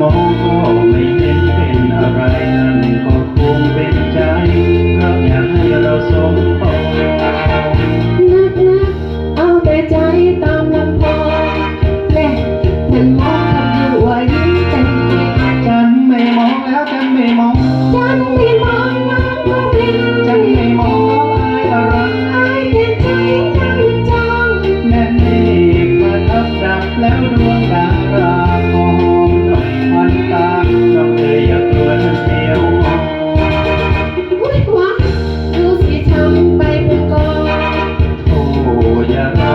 มองก็ไม่เห็นเป็นอะไรนั่นก็คงเป็นใจรากอยากให้เราสมปองนักเอาแต่ใจตามลำพอแหละฉัมองกับยู่ว่ายิ้มเต็มฉันไม่มองแล้วฉันไม่มองฉันไม่มองน้องก็ริงฉันไม่มองน้องอายอะไรอาแค่ใจนั่งจ้งแน่นเอมาทับดับแล้วดวงดาว Yeah.